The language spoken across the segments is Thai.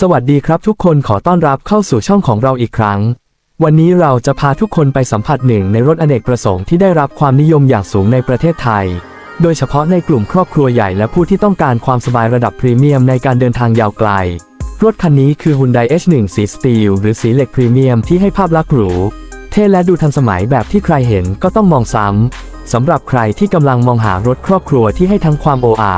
สวัสดีครับทุกคนขอต้อนรับเข้าสู่ช่องของเราอีกครั้ง วันนี้เราจะพาทุกคนไปสัมผัสหนึ่งในรถอเนกประสงค์ที่ได้รับความนิยมอย่างสูงในประเทศไทย โดยเฉพาะในกลุ่มครอบครัวใหญ่และผู้ที่ต้องการความสบายระดับพรีเมียมในการเดินทางยาวไกล รถคันนี้คือ Hyundai H1 สีสตีลหรือสีเหล็กพรีเมียมที่ให้ภาพลักษณ์หรูเท่และดูทันสมัยแบบที่ใครเห็นก็ต้องมองซ้ำสำหรับใครที่กำลังมองหารถครอบครัวที่ให้ทั้งความโออา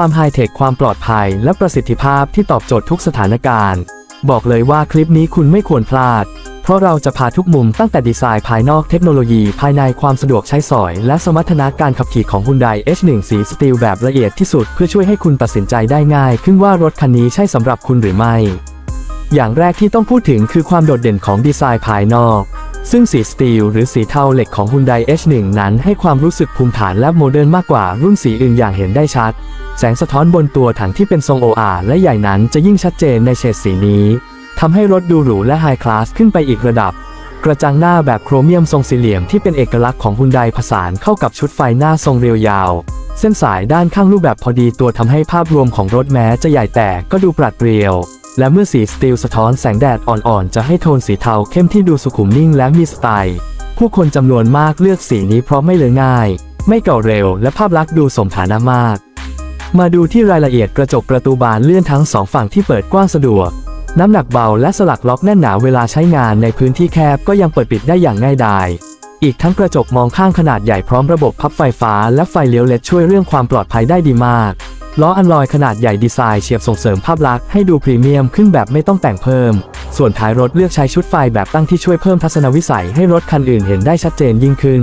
ความไฮเทคความปลอดภัย และประสิทธิภาพที่ตอบโจทย์ทุกสถานการณ์ บอกเลยว่าคลิปนี้คุณไม่ควรพลาด เพราะเราจะพาทุกมุมตั้งแต่ดีไซน์ภายนอกเทคโนโลยีภายในความสะดวกใช้สอย และสมรรถนะการขับขี่ของ Hyundai H1 สีสตีลแบบละเอียดที่สุดเพื่อช่วยให้คุณตัดสินใจได้ง่าย ขึ้นว่ารถคันนี้ใช่สำหรับคุณหรือไม่ อย่างแรกที่ต้องพูดถึงคือความโดดเด่นของดีไซน์ภายนอกซึ่งสีสตีลหรือสีเทาเหล็กของ Hyundai H1 นั้นให้ความรู้สึกภูมิฐานและโมเดิร์นมากกว่ารุ่นสีอื่นอย่างเห็นได้ชัด แสงสะท้อนบนตัวถังที่เป็นทรงโออาและใหญ่นั้นจะยิ่งชัดเจนในเฉดสีนี้ทำให้รถดูหรูและไฮคลาสขึ้นไปอีกระดับ กระจังหน้าแบบโครเมียมทรงสี่เหลี่ยมที่เป็นเอกลักษณ์ของ Hyundai ผสานเข้ากับชุดไฟหน้าทรงเรียวยาว เส้นสายด้านข้างรูปแบบพอดีตัวทำให้ภาพรวมของรถแม้จะใหญ่แต่ก็ดูปราดเปรียว และเมื่อสีสตีลสะท้อนแสงแดดอ่อนๆ จะให้โทนสีเทาเข้มที่ดูสุขุมนิ่งและมีสไตล์ ผู้คนจำนวนมากเลือกสีนี้เพราะไม่เลอะง่าย ไม่เก่าเร็ว และภาพลักษณ์ดูสมฐานะมาก มาดูที่รายละเอียดกระจกประตูบานเลื่อนทั้งสองฝั่งที่เปิดกว้างสะดวก น้ำหนักเบาและสลักล็อกแน่นหนาเวลาใช้งานในพื้นที่แคบก็ยังเปิดปิดได้อย่างง่ายดาย อีกทั้งกระจกมองข้างขนาดใหญ่พร้อมระบบพับไฟฟ้าและไฟเลี้ยวเลดช่วยเรื่องความปลอดภัยได้ดีมากล้ออันลอยขนาดใหญ่ดีไซน์เฉียบส่งเสริมภาพลักษณ์ให้ดูพรีเมียมขึ้นแบบไม่ต้องแต่งเพิ่ม ส่วนท้ายรถเลือกใช้ชุดไฟแบบตั้งที่ช่วยเพิ่มทัศนวิสัยให้รถคันอื่นเห็นได้ชัดเจนยิ่งขึ้น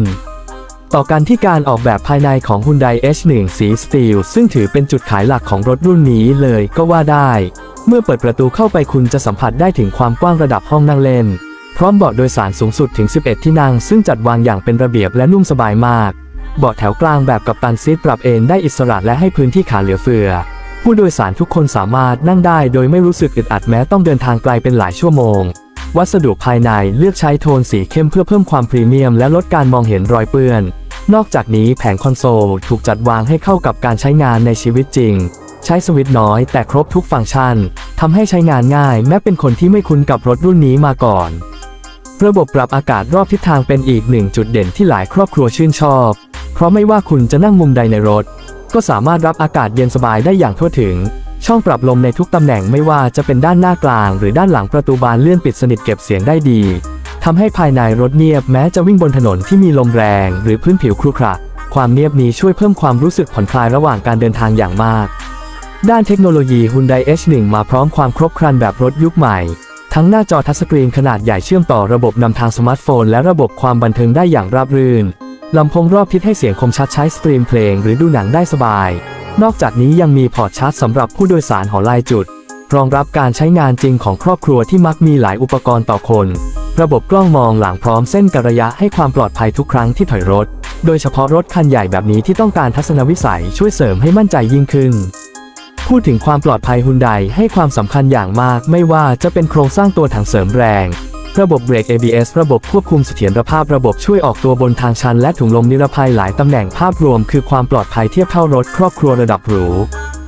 ต่อกันที่การออกแบบภายในของ Hyundai H1 สีสตีลซึ่งถือเป็นจุดขายหลักของรถรุ่นนี้เลยก็ว่าได้ เมื่อเปิดประตูเข้าไปคุณจะสัมผัสได้ถึงความกว้างระดับห้องนั่งเล่น พร้อมเบาะโดยสารสูงสุดถึง 11 ที่นั่ง ซึ่งจัดวางอย่างเป็นระเบียบและนุ่มสบายมาก เบาะแถวกลางแบบกับตันซีทปรับเอนได้อิสระและให้พื้นที่ขาเหลือเฟือ ผู้โดยสารทุกคนสามารถนั่งได้โดยไม่รู้สึกอึดอัดแม้ต้องเดินทางไกลเป็นหลายชั่วโมงวัสดุภายในเลือกใช้โทนสีเข้มเพื่อเพิ่มความพรีเมียมและลดการมองเห็นรอยเปื้อน นอกจากนี้แผงคอนโซลถูกจัดวางให้เข้ากับการใช้งานในชีวิตจริง ใช้สวิตช์น้อยแต่ครบทุกฟังก์ชันทำให้ใช้งานง่ายแม้เป็นคนที่ไม่คุ้นกับรถรุ่นนี้มาก่อน ระบบปรับอากาศรอบทิศทางเป็นอีกหนึ่งจุดเด่นที่หลายครอบครัวชื่นชอบ เพราะไม่ว่าคุณจะนั่งมุมใดในรถ ก็สามารถรับอากาศเย็นสบายได้อย่างทั่วถึง ช่องปรับลมในทุกตำแหน่งไม่ว่าจะเป็นด้านหน้ากลาง หรือด้านหลังประตูบานเลื่อนปิดสนิทเก็บเสียงได้ดี ทำให้ภายในรถเงียบแม้จะวิ่งบนถนนที่มีลมแรง หรือพื้นผิวครุขระความเงียบนี้ช่วยเพิ่มความรู้สึกผ่อนคลายระหว่างการเดินทางอย่างมาก ด้านเทคโนโลยี Hyundai H1 มาพร้อมความครบครันแบบรถยุคใหม่ ทั้งหน้าจอทัชสกรีนขนาดใหญ่เชื่อมต่อระบบนำทางสมาร์ทโฟน และระบบความบันเทิงได้อย่างราบรื่น ลำโพงรอบทิศให้เสียงคมชัดใช้สตรีมเพลงหรือดูหนังได้สบาย นอกจากนี้ยังมีพอร์ตชาร์จสำหรับผู้โดยสารหอลายจุด รองรับการใช้งานจริงของครอบครัวที่มักมีหลายอุปกรณ์ต่อคน ระบบกล้องมองหลังพร้อมเส้นกระยะให้ความปลอดภัยทุกครั้งที่ถอยรถ โดยเฉพาะรถคันใหญ่แบบนี้ที่ต้องการทัศนวิสัยช่วยเสริมให้มั่นใจยิ่งขึ้น พูดถึงความปลอดภัยฮุนไดให้ความสำคัญอย่างมาก ไม่ว่าจะเป็นโครงสร้างตัวถังเสริมแรง ระบบเบรก ABS ระบบควบคุมเสถียรภาพระบบช่วยออกตัวบนทางชัน และถุงลมนิรภัยหลายตำแหน่งภาพรวม คือความปลอดภัยเทียบเท่ารถครอบครัวระดับหรู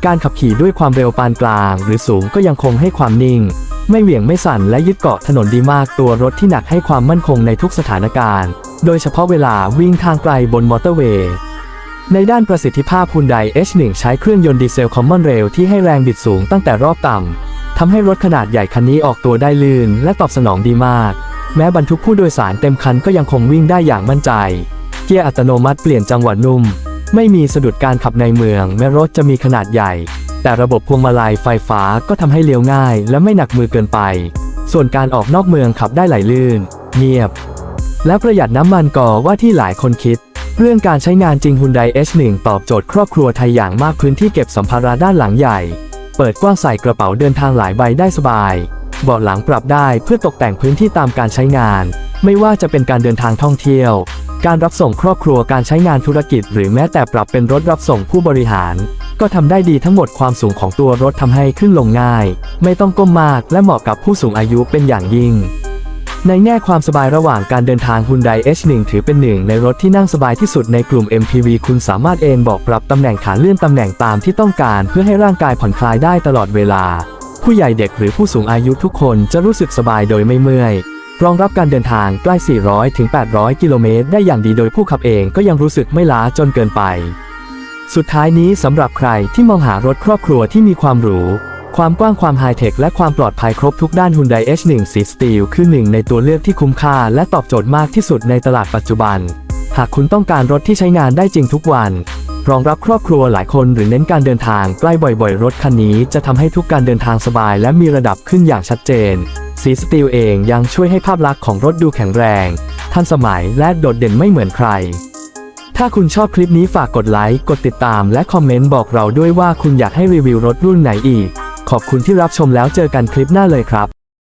การขับขี่ด้วยความเร็วปานกลาง หรือสูงก็ยังคงให้ความนิ่ง ไม่เหวี่ยงไม่สั่นและยึดเกาะถนนดีมากตัวรถที่หนักให้ความมั่นคงในทุกสถานการณ์ โดยเฉพาะเวลาวิ่งทางไกลบนมอเตอร์เวย์ในด้านประสิทธิภาพ Hyundai H1 ใช้เครื่องยนต์ดีเซลคอมมอนเรลที่ให้แรงบิดสูงตั้งแต่รอบต่ำทำให้รถขนาดใหญ่คันนี้ออกตัวได้ลื่น และตอบสนองดีมาก แม้บรรทุกผู้โดยสารเต็มคันก็ยังคงวิ่งได้อย่างมั่นใจ เกียร์อัตโนมัติเปลี่ยนจังหวะนุ่ม ไม่มีสะดุดการขับในเมือง แม้รถจะมีขนาดใหญ่ แต่ระบบพวงมาลัยไฟฟ้าก็ทำให้เลี้ยวง่าย และไม่หนักมือเกินไป ส่วนการออกนอกเมืองขับได้ไหลลื่น เงียบ และประหยัดน้ำมันก่อว่าที่หลายคนคิด เรื่องการใช้งานจริง Hyundai H1 ตอบโจทย์ครอบครัวไทยอย่างมากพื้นที่เก็บสัมภาระด้านหลังใหญ่ เปิดกว้างใส่กระเป๋าเดินทางหลายใบได้สบายเบาะหลังปรับได้เพื่อตกแต่งพื้นที่ตามการใช้งาน ไม่ว่าจะเป็นการเดินทางท่องเที่ยว การรับส่งครอบครัวการใช้งานธุรกิจ หรือแม้แต่ปรับเป็นรถรับส่งผู้บริหาร ก็ทำได้ดีทั้งหมดความสูงของตัวรถทำให้ขึ้นลงง่าย ไม่ต้องก้มมากและเหมาะกับผู้สูงอายุเป็นอย่างยิ่ง ในแง่ความสบายระหว่างการเดินทาง Hyundai H1 ถือเป็นหนึ่งในรถที่นั่งสบายที่สุดในกลุ่ม MPV คุณสามารถเอนบอกปรับตำแหน่งขาเลื่อนตำแหน่งตามที่ต้องการเพื่อให้ร่างกายผ่อนคลายได้ตลอดเวลา ผู้ใหญ่เด็กหรือผู้สูงอายุทุกคนจะรู้สึกสบายโดยไม่เมื่อยรองรับการเดินทางใกล้ 400ถึง800 กิโลเมตรได้อย่างดีโดยผู้ขับเองก็ยังรู้สึกไม่ล้าจนเกินไป สุดท้ายนี้สำหรับใครที่มองหารถครอบครัวที่มีความหรู ความกว้างความไฮเทคและความปลอดภัยครบทุกด้าน Hyundai H1 สีสตีลคือหนึ่งในตัวเลือกที่คุ้มค่าและตอบโจทย์มากที่สุดในตลาดปัจจุบัน หากคุณต้องการรถที่ใช้งานได้จริงทุกวัน รองรับครอบครัวหลายคนหรือเน้นการเดินทางใกล้บ่อยๆ รถคันนี้จะทำให้ทุกการเดินทางสบาย และมีระดับขึ้นอย่างชัดเจนสีสตีลเองยังช่วยให้ภาพลักษณ์ของรถดูแข็งแรง ทันสมัยและโดดเด่นไม่เหมือนใคร ถ้าคุณชอบคลิปนี้ฝากกดไลค์ กดติดตาม และคอมเมนต์บอกเราด้วยว่าคุณอยากให้รีวิวรถรุ่นไหนอีก ขอบคุณที่รับชมแล้วเจอกันคลิปหน้าเลยครับ